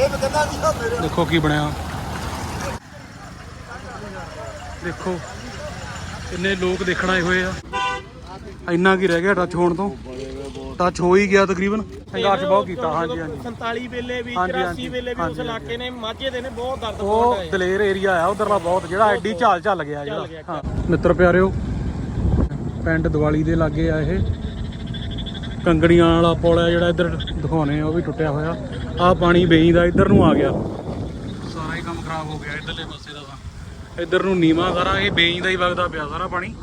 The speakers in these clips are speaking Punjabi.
ਦੇਖੋ ਕੀ ਬਣਿਆ। ਦੇਖੋ ਕਿੰਨੇ ਲੋਕ ਦੇਖਣ ਆਏ ਹੋਏ ਆ। ਇੰਨਾ ਕੀ ਰਹਿ ਗਿਆ ਟੱਚ ਹੋਣ ਤੋਂ? ਟੱਚ ਹੋ ਹੀ ਗਿਆ ਤਕਰੀਬਨ। ਸੰਘਰਸ਼ ਬਹੁਤ ਕੀਤਾ ਹਾਂਜੀ ਹਾਂਜੀ। 47 ਵੇਲੇ ਵੀ ਹਾਂਜੀ, 84 ਹਾਂਜੀ, ਵੇਲੇ ਵੀ ਉਸ ਇਲਾਕੇ ਨੇ ਮਾਝੇ ਦੇ ਨੇ ਬਹੁਤ ਦਰਦ ਉਹ ਦਲੇਰ ਏਰੀਆ ਆ ਉਧਰਲਾ ਬਹੁਤ ਜਿਹੜਾ ਐਡੀ ਝਾਲ ਝੱਲ ਗਿਆ ਜਿਹੜਾ। ਹਾਂ। ਮਿੱਤਰ ਪਿਆਰਿਓ ਪਿੰਡ ਦੀਵਾਲੀ ਦੇ ਲਾਗੇ ਆ ਇਹ। ਕੰਗੜੀਆਂ ਵਾਲਾ ਪੁਲ ਆ ਜਿਹੜਾ ਇੱਧਰ ਦਿਖਾਉਣੇ ਆ ਉਹ ਵੀ ਟੁੱਟਿਆ ਹੋਇਆ। ਆ ਪਾਣੀ ਬੇਈ ਦਾ ਇੱਧਰ ਨੂੰ ਆ ਗਿਆ। ਸਾਰਾ ਹੀ ਕੰਮ ਖਰਾਬ ਹੋ ਗਿਆ ਇੱਧਰਲੇ ਪਾਸੇ ਦਾ ਤਾਂ। ਇੱਧਰ ਨੂੰ ਨੀਵਾ ਸਾਰਾ ਇਹ ਬੇਈ ਦਾ ਹੀ ਵਗਦਾ ਪਿਆ ਸਾਰਾ ਪਾਣੀ।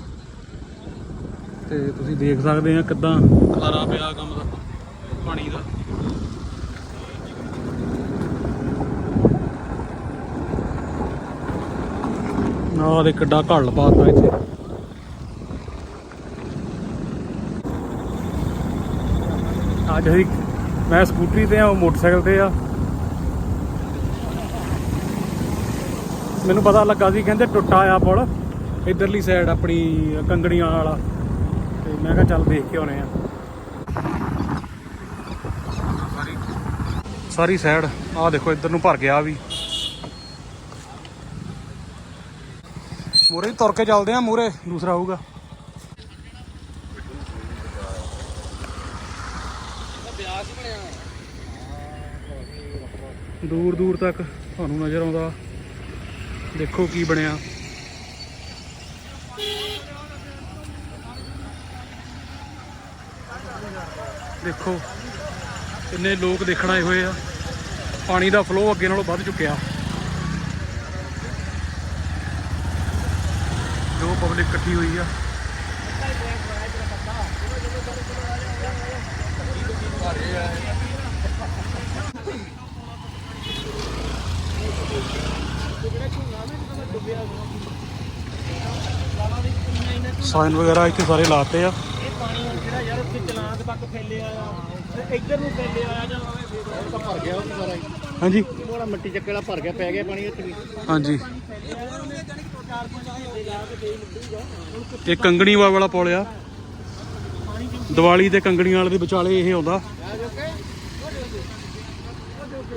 ਤੇ ਤੁਸੀਂ ਦੇਖ ਸਕਦੇ ਆ ਕਿੱਦਾਂ ਖਲਾਰਾ ਪਿਆ ਕੰਮ ਦਾ ਪਾਣੀ ਦਾ। ਆਹ ਦੇ ਕਿੱਡਾ ਘੱਲ ਪਾਤਾ ਇੱਥੇ। ਅੱਜ ਅਸੀਂ ਮੈਂ ਸਕੂਟਰੀ ਤੇ ਆ, ਉਹ ਮੋਟਰਸਾਈਕਲ ਤੇ ਆ। ਮੈਨੂੰ ਪਤਾ ਲੱਗਾ ਸੀ, ਕਹਿੰਦੇ ਟੁੱਟਾ ਆ ਪੁਲ, ਇਧਰਲੀ ਸਾਈਡ ਆਪਣੀ ਕੰਗੜੀਆਂ ਵਾਲਾ। ਤੇ ਮੈਂ ਕਿਹਾ ਚੱਲ ਦੇਖ ਕੇ ਆਉਣੇ ਆ। ਸਾਰੀ ਸਾਈਡ ਆਹ ਦੇਖੋ, ਇੱਧਰ ਨੂੰ ਭਰ ਗਿਆ ਵੀ। ਮੂਰੇ ਤੁਰ ਕੇ ਚੱਲਦੇ ਆ ਮੂਰੇ ਦੂਸਰਾ ਹੋਊਗਾ ਦੂਰ ਦੂਰ ਤੱਕ ਤੁਹਾਨੂੰ ਨਜ਼ਰ ਆਉਂਦਾ। ਦੇਖੋ ਕੀ ਬਣਿਆ। ਦੇਖੋ, ਕਿੰਨੇ ਲੋਕ ਦੇਖਣ ਆਏ ਹੋਏ ਆ। ਪਾਣੀ ਦਾ ਫਲੋ ਅੱਗੇ ਨਾਲੋਂ ਵੱਧ ਚੁੱਕਿਆ। ਜੋ ਪਬਲਿਕ ਇਕੱਠੀ ਹੋਈ ਆ। ਸਾਈਨ ਵਗੈਰਾ ਇੱਥੇ ਸਾਰੇ ਲਾਤੇ ਆ। ਇਹ ਪਾਣੀ ਹੁਣ ਜਿਹੜਾ ਯਾਰ ਉੱਥੇ ਚਲਾਨ ਤੱਕ ਫੈਲਿਆ ਆ ਤੇ ਇੱਧਰ ਨੂੰ ਫੈਲਿਆ ਆ ਜਾਂ ਤਾਂ ਭਰ ਗਿਆ ਉਹ ਵੀ ਸਾਰਾ ਹੀ। ਹਾਂਜੀ। ਥੋੜਾ ਮਿੱਟੀ ਚੱਕੇ ਵਾਲਾ ਭਰ ਗਿਆ ਪੈ ਗਿਆ ਪਾਣੀ ਉੱਥੇ ਵੀ। ਹਾਂਜੀ। ਇਹ ਕੰਗਣੀਵਾ ਵਾਲਾ ਪੁਲ ਆ। ਦੀਵਾਲੀ ਤੇ ਕੰਗਣੀਆਂ ਵਾਲੇ ਦੇ ਵਿਚਾਲੇ ਇਹ ਆਉਂਦਾ।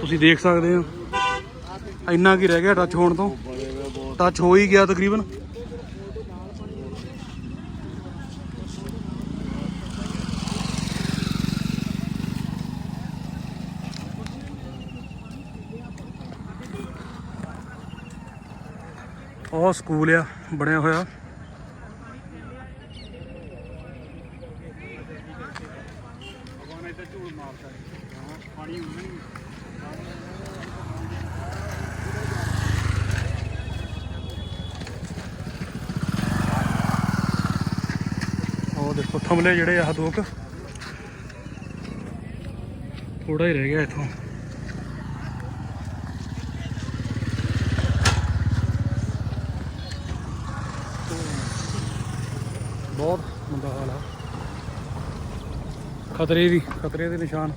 ਤੁਸੀਂ ਦੇਖ ਸਕਦੇ ਹੋ। ਇੰਨਾ ਕੀ ਰਹਿ ਗਿਆ ਟੱਚ ਹੋਣ ਤੋਂ? ਟੱਚ ਹੋ ਹੀ ਗਿਆ ਤਕਰੀਬਨ। ਉਹ ਸਕੂਲ ਆ, ਬਣਿਆ ਹੋਇਆ। ਉਹ ਦੇਖੋ, ਥਮਲੇ ਜਿਹੜੇ ਆ ਦੋ ਕੁ। ਥੋੜਾ ਹੀ ਰਹਿ ਗਿਆ ਇਥੋਂ। ਬਹੁਤ ਮੰਦਾ ਹਾਲ ਆ। ਖਤਰੇ ਦੀ, ਖਤਰੇ ਦੇ ਨਿਸ਼ਾਨ।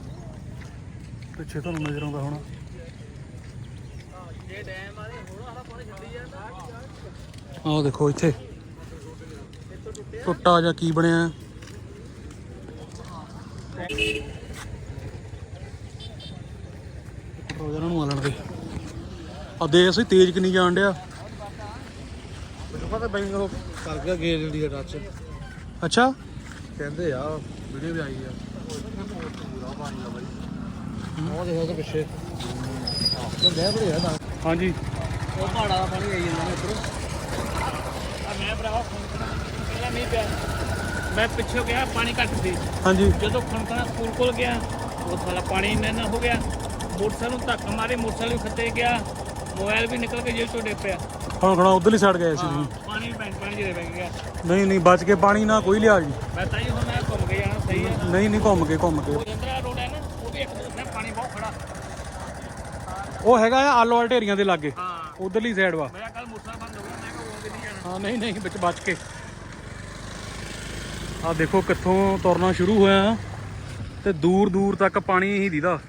ਪਿੱਛੇ ਤੁਹਾਨੂੰ ਨਜ਼ਰ ਆਉਂਦਾ ਹੋਣਾ। ਆਹ ਦੇਖੋ ਇੱਥੇ। ਟੁੱਟਾ ਜਾਂ ਕੀ ਬਣਿਆ। ਰੋਜ਼ਾਂ ਨੂੰ ਆਲਣ ਦੇ। ਆ ਦੇ ਅਸੀਂ ਤੇਜ਼ ਕਿੰਨੀ ਜਾਣ ਡਿਆ। ਮੈਨੂੰ ਪਤਾ ਬਈ ਉਹ ਕਰ ਗਿਆ ਗੇਰ ਜਿਹੜੀ ਟੱਚ ਅੱਛਾ। ਕਹਿੰਦੇ ਆ ਵੀਡੀਓ ਵੀ ਆਈ ਆ। ਉਹ ਦੇਖੋ ਉਹਦੇ ਪਿੱਛੇ ਉਹ ਲੈ ਬੜੇ ਆ ਨਾ ਹਾਂਜੀ। ਉਹ ਪਹਾੜਾ ਦਾ ਪਾਣੀ ਆਈ ਜਾਂਦਾ ਨੇ ਉੱਪਰੋਂ ਮੈਂ ਭਰਾਵਾ ਖੁਣਕਣਾ ਪਹਿਲਾਂ ਨਹੀਂ ਪਿਆ। ਮੈਂ ਪਿੱਛੇ ਗਿਆ ਪਾਣੀ ਘੱਟ ਸੀ। ਹਾਂਜੀ। ਜਦੋਂ ਖੁਣਕਣਾ ਸਕੂਲ ਕੋਲ ਗਿਆ ਉਹ ਸਾਲਾ ਪਾਣੀ ਇੰਨਾ ਇੰਨਾ ਹੋ ਗਿਆ। ਮੋਟਰਸਾਈਕਲ ਨੂੰ ਧੱਕ ਮਾਰੇ ਮੋਟਰਸਾਈਕਲ ਵੀ ਖੱਤੇ ਗਿਆ। ਮੋਬਾਈਲ ਵੀ ਨਿਕਲ ਕੇ ਜੇਬ ਚੋਂ ਡਿੱਗ ਪਿਆ। ਹੁਣ ਖਣਾ ਉਧਰਲੀ ਸਾਈਡ ਗਏ ਸੀ। ਤੁਸੀਂ। ਪਾਣੀ ਪੈਣ ਪਾਣੀ ਜਿਹੜੇ ਵਗ ਗਿਆ। ਨਹੀਂ ਨਹੀਂ ਬਚ ਕੇ ਪਾਣੀ ਨਾ ਕੋਈ ਲਿਆ ਜੀ। ਮੈਂ ਤਾਂ ਹੀ ਹੁਣ ਮੈਂ ਘੁੰਮ ਕੇ ਜਾਣਾ ਸਹੀ ਹੈ ਨਹੀਂ ਨਹੀਂ ਘੁੰਮ ਕੇ ਘੁੰਮ ਕੇ। ਇੰਦਰਾ ਰੋਡ ਹੈ ਨਾ ਉਹ ਵੀ ਇੱਕ ਦੂਸਰੇ ਪਾਣੀ ਬਹੁਤ ਖੜਾ। ਉਹ ਹੈਗਾ ਆ ਆਲੋ ਵਾਲ ਢੇਰੀਆਂ ਦੇ ਲਾਗੇ। ਹਾਂ। ਉਧਰਲੀ ਸਾਈਡ ਵਾ। ਮੇਰਾ ਕੱਲ ਮੋਟਰਸਾਈਕਲ ਬੰਦ ਹੋ ਗਿਆ ਮੈਂ ਕਿਹਾ ਉਹ ਵੀ ਨਹੀਂ ਜਾਣਾ ਹਾਂ, ਨਹੀਂ ਨਹੀਂ, ਵਿੱਚ ਬਚ ਕੇ। ਆ ਦੇਖੋ ਕਿੱਥੋਂ ਤੁਰਨਾ ਸ਼ੁਰੂ ਹੋਇਆ। ਤੇ ਦੂਰ ਦੂਰ ਤੱਕ ਪਾਣੀ ਹੀ ਦੀਦਾ।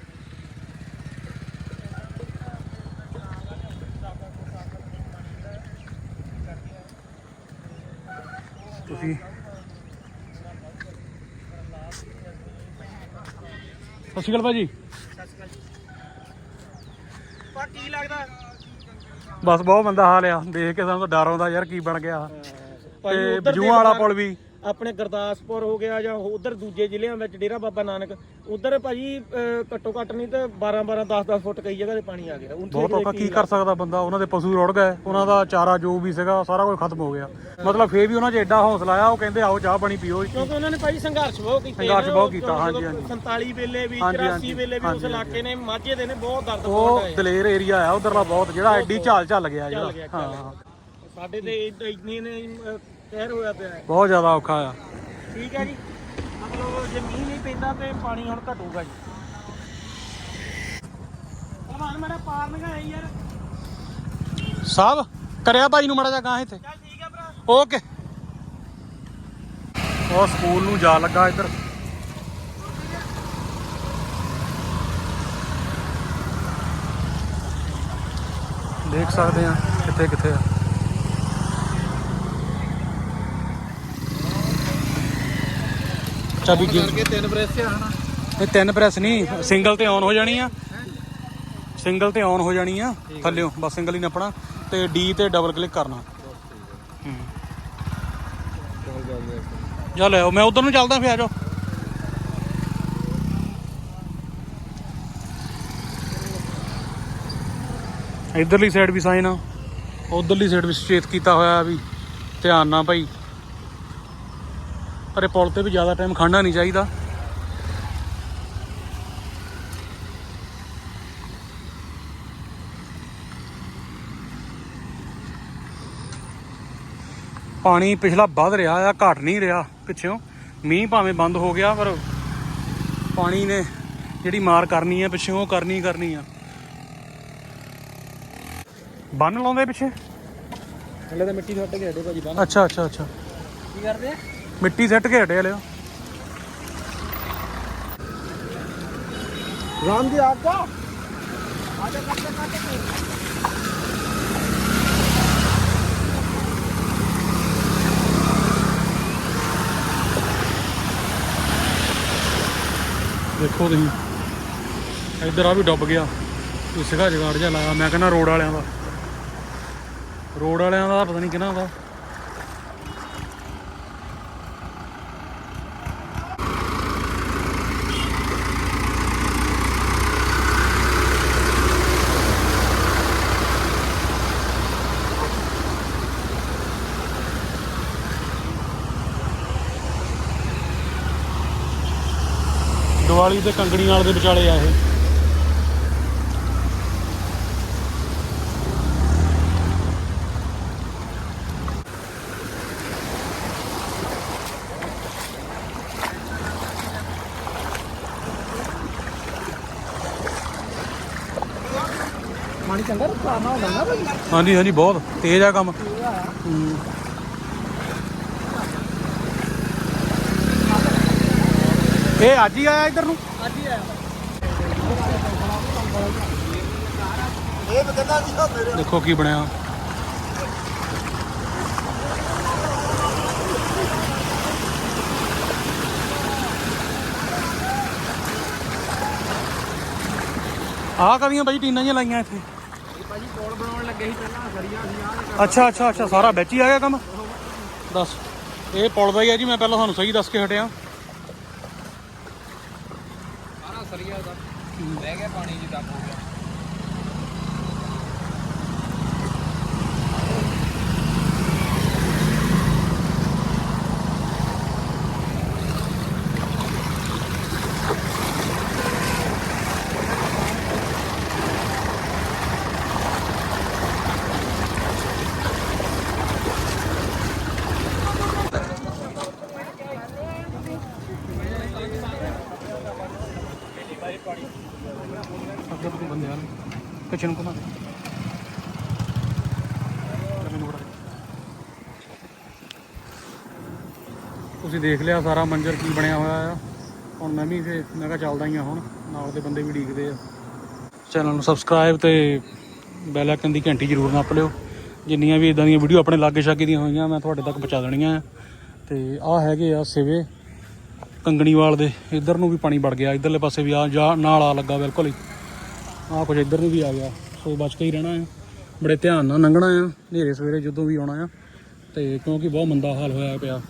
ਤੁਸੀਂ ਸਤਿ ਸ਼੍ਰੀ ਅਕਾਲ ਭਾਜੀ ਭਰਾ ਕੀ ਲੱਗਦਾ ਬਸ ਬਹੁਤ ਬੰਦਾ ਹਾਲ ਆ ਦੇਖ ਕੇ ਸਾਨੂੰ ਤਾਂ ਡਰ ਆਉਂਦਾ ਯਾਰ ਕੀ ਬਣ ਗਿਆ। ਤੇ ਬਜੂਆਂ ਵਾਲਾ ਪੁਲ ਵੀ। ਆਪਣੇ ਗੁਰਦਾਸਪੁਰ ਹੋ ਗਿਆ ਜਾਂ ਉਧਰ ਦੂਜੇ ਜ਼ਿਲ੍ਹਿਆਂ ਵਿੱਚ ਡੇਰਾ ਬਾਬਾ ਨਾਨਕ ਉਧਰ ਭਾਜੀ ਘੱਟੋ ਘੱਟ ਨਹੀਂ ਤੇ 12 12 10 10 ਫੁੱਟ ਕਈ ਜਗ੍ਹਾ ਤੇ ਪਾਣੀ ਆ ਗਿਆ। ਬਹੁਤ ਔਖਾ ਕੀ ਕਰ ਸਕਦਾ ਬੰਦਾ? ਉਹਨਾਂ ਦੇ ਪਸ਼ੂ ਰੁੜ ਗਏ ਉਹਨਾਂ ਦਾ ਚਾਰਾ ਜੋ ਵੀ ਸੀਗਾ ਸਾਰਾ ਕੁਝ ਖਤਮ ਹੋ ਗਿਆ। ਮਤਲਬ ਫੇਰ ਵੀ ਉਹਨਾਂ 'ਚ ਐਡਾ ਹੌਸਲਾ ਆ ਉਹ ਕਹਿੰਦੇ ਆਓ ਚਾਹ ਪਾਣੀ ਪੀਓ। ਕਿਉਂਕਿ ਉਹਨਾਂ ਨੇ ਭਾਈ ਸੰਘਰਸ਼ ਬਹੁਤ ਕੀਤਾ ਸੰਘਰਸ਼ ਬਹੁਤ ਕੀਤਾ, ਹਾਂਜੀ, ਹਾਂਜੀ। 47 ਵੇਲੇ ਵੀ ਹਾਂਜੀ, 84 ਹਾਂਜੀ, ਵੇਲੇ ਵੀ ਉਸ ਇਲਾਕੇ ਨੇ ਮਾਝੇ ਦੇ ਨੇ ਬਹੁਤ ਦਰਦ ਉਹ ਪਹੁੰਚਾਇਆ ਦਲੇਰ ਏਰੀਆ ਆ ਉਧਰਲਾ ਬਹੁਤ ਜਿਹੜਾ ਐਡੀ ਝਾਲ ਝੱਲ ਗਿਆ ਚੱਲ ਗਿਆ ਜਿਹੜਾ ਹਾਂ। ਸਾਡੇ ਤੇ ਇੰਨੇ- ਨੇ ਕਹਿਰ ਹੋਇਆ ਪਿਆ ਹੈ। ਬਹੁਤ ਜ਼ਿਆਦਾ ਔਖਾ ਆ। ਠੀਕ ਹੈ ਜੀ। ਮਤਲਬ ਜੇ ਮੀਂਹ ਨਹੀਂ ਪੈਂਦਾ ਤੇ ਪਾਣੀ ਹੁਣ ਘਟੂਗਾ ਜੀ। ਕਮਾਨ ਮੇਰਾ ਪਾਰ ਲਗਾਇਆ ਯਾਰ। ਸਾਹਿਬ ਕਰਿਆ ਭਾਈ ਨੂੰ ਮੜਾ ਜਾ ਗਾਂ ਇੱਥੇ। ਚੱਲ ਠੀਕ ਹੈ ਭਰਾ। ਓਕੇ। ਉਹ ਸਕੂਲ ਨੂੰ ਜਾ ਲੱਗਾ ਇੱਧਰ। ਦੇਖ ਸਕਦੇ ਆ ਕਿੱਥੇ ਕਿੱਥੇ ਆ। ਚਾਬੀ ਜੀ ਕਰਕੇ ਤਿੰਨ ਬ੍ਰੇਸ ਆ ਹਨਾ ਇਹ ਤਿੰਨ ਪ੍ਰੈਸ ਨਹੀਂ ਸਿੰਗਲ ਤੇ ਆਨ ਹੋ ਜਾਣੀ ਆ। ਸਿੰਗਲ ਤੇ ਆਨ ਹੋ ਜਾਣੀ ਆ ਥੱਲਿਓ ਬਸ ਸਿੰਗਲ ਹੀ ਨੱਪਣਾ ਤੇ ਡੀ ਤੇ ਡਬਲ ਕਲਿੱਕ ਕਰਨਾ। ਹੂੰ। ਜਾ ਲੈ ਆਓ ਮੈਂ ਉਧਰ ਨੂੰ ਚੱਲਦਾ ਫਿਰ ਆ ਜਾਓ। ਇਧਰਲੀ ਸਾਈਡ ਵੀ ਸਾਈਨ ਆ। ਉਧਰਲੀ ਸਾਈਡ ਵੀ ਸੁਚੇਤ ਕੀਤਾ ਹੋਇਆ ਵੀ ਧਿਆਨ ਨਾਲ ਭਾਈ। ਪਰ ਇਹ ਪੁਲ ਤੇ ਵੀ ਜ਼ਿਆਦਾ ਟਾਈਮ ਖੜਨਾ ਨਹੀਂ ਚਾਹੀਦਾ। ਪਾਣੀ ਪਿਛਲਾ ਵੱਧ ਰਿਹਾ ਆ ਘਟ ਨਹੀਂ ਰਿਹਾ ਪਿੱਛੋਂ। ਮੀਂਹ ਭਾਵੇਂ ਬੰਦ ਹੋ ਗਿਆ ਪਰ ਪਾਣੀ ਨੇ ਜਿਹੜੀ ਮਾਰ ਕਰਨੀ ਆ ਪਿੱਛੋਂ ਉਹ ਕਰਨੀ ਕਰਨੀ ਆ। ਬੰਨ ਲਾਉਂਦੇ ਪਿੱਛੇ? ਥੱਲੇ ਤਾਂ ਮਿੱਟੀ ਫੱਟ ਕੇ ਹਟੇ ਭਾਜੀ ਬਾਹਰ ਅੱਛਾ ਅੱਛਾ ਅੱਛਾ। ਕੀ ਕਰਦੇ ਆ? ਮਿੱਟੀ ਸੱਟ ਕੇ ਹਟੇ ਲਿਓ ਰਾਮ ਜੀ ਆਪਕਾ ਆਜਾ ਕੱਟ ਕੱਟ ਕੇ? ਦੇਖੋ ਤੁਸੀਂ ਇੱਧਰ ਆ ਵੀ ਡੁੱਬ ਗਿਆ। ਕੋਈ ਸਿਗਾ ਜਗਾੜ ਜਿਹਾ ਲਾਇਆ ਮੈਂ ਕਹਿੰਦਾ ਰੋਡ ਵਾਲਿਆਂ ਦਾ। ਰੋਡ ਵਾਲਿਆਂ ਦਾ ਪਤਾ ਨਹੀਂ ਕਿਹਨਾਂ ਦਾ। ਦੀਵਾਲੀ ਤੇ ਕੰਗਣੀ ਨਾਲ ਦੇ ਵਿਚਾਲੇ ਆ ਇਹ। ਪਾਣੀ ਚੰਗਾ ਰੁਕਾ ਨਾ ਹੁੰਦਾ ਨਾ ਭਾਜੀ ਹਾਂਜੀ ਹਾਂਜੀ ਬਹੁਤ। ਤੇਜ਼ ਆ ਕੰਮ। ਹੂੰ। ਇਹ ਅੱਜ ਹੀ ਆਇਆ ਇੱਧਰ ਨੂੰ? ਅੱਜ ਹੀ ਆਇਆ। ਦੇਖੋ ਕੀ ਬਣਿਆ। ਆਹ ਕਦੀਆਂ ਬਾਈ ਟੀਨਾਂ ਜਿਹੀਆਂ ਲਾਈਆਂ ਇੱਥੇ? ਭਾਜੀ ਕੋਲ ਬਣਾਉਣ ਲੱਗੇ ਸੀ ਪਹਿਲਾਂ ਸਰੀਆ ਸੀ ਆਹ ਅੱਛਾ ਅੱਛਾ ਅੱਛਾ ਸਾਰਾ ਵਿੱਚ ਹੀ ਆ ਗਿਆ ਕੰਮ। ਦੱਸ ਇਹ ਪੁਲ ਦਾ ਹੀ ਆ ਜੀ ਮੈਂ ਪਹਿਲਾਂ ਤੁਹਾਨੂੰ ਸਹੀ ਦੱਸ ਕੇ ਹਟਿਆ ਸਾਰਾ ਸਰੀਆ ਦਾ ਬਹਿ ਗਿਆ ਪਾਣੀ ਜੀ ਦੱਬ ਹੋ ਗਿਆ ਅੱਗੇ ਤੋਂ ਬੰਦੇ ਆ ਪਿੱਛੇ ਨੂੰ ਘੁਮਾ ਦੇ। ਤੁਸੀਂ ਦੇਖ ਲਿਆ ਸਾਰਾ ਮੰਜ਼ਰ ਕੀ ਬਣਿਆ ਹੋਇਆ ਆ। ਹੁਣ ਮੈਂ ਵੀ ਫੇ ਮੈਂ ਕਿਹਾ ਚੱਲਦਾ ਹੀ ਆ ਹੁਣ, ਨਾਲ ਦੇ ਬੰਦੇ ਵੀ ਡੀਕਦੇ ਆ। ਚੈਨਲ ਨੂੰ ਸਬਸਕ੍ਰਾਈਬ ਤੇ ਬੈਲ ਆਈਕਨ ਦੀ ਘੰਟੀ ਜ਼ਰੂਰ ਨੱਪ ਲਿਓ। ਜਿੰਨੀਆਂ ਵੀ ਇਦਾਂ ਦੀਆਂ ਵੀਡੀਓ ਆਪਣੇ ਲਾਗੇ ਛਾਗੇ ਦੀਆਂ ਹੋਈਆਂ, ਮੈਂ ਤੁਹਾਡੇ ਤੱਕ ਪਹੁੰਚਾ ਦੇਣੀਆਂ ਆ। ਤੇ ਆਹ ਹੈਗੇ ਆ ਸਿਵੇ ਕੰਗਣੀਵਾਲ ਦੇ। ਇੱਧਰ ਨੂੰ ਵੀ ਪਾਣੀ ਵੜ ਗਿਆ, ਇੱਧਰਲੇ ਪਾਸੇ ਵੀ ਆ, ਜਾ ਨਾਲ ਆ ਲੱਗਾ ਬਿਲਕੁਲ ਹੀ। ਆਹ ਕੁਝ ਇੱਧਰ ਨੂੰ ਵੀ ਆ ਗਿਆ। ਸੋ ਬਚ ਕੇ ਹੀ ਰਹਿਣਾ ਆ। ਬੜੇ ਧਿਆਨ ਨਾਲ ਲੰਘਣਾ ਆ। ਹਨੇਰੇ ਸਵੇਰੇ ਜਦੋਂ ਵੀ ਆਉਣਾ ਆ। ਤੇ ਕਿਉਂਕਿ ਬਹੁਤ ਮੰਦਾ ਹਾਲ ਹੋਇਆ ਪਿਆ।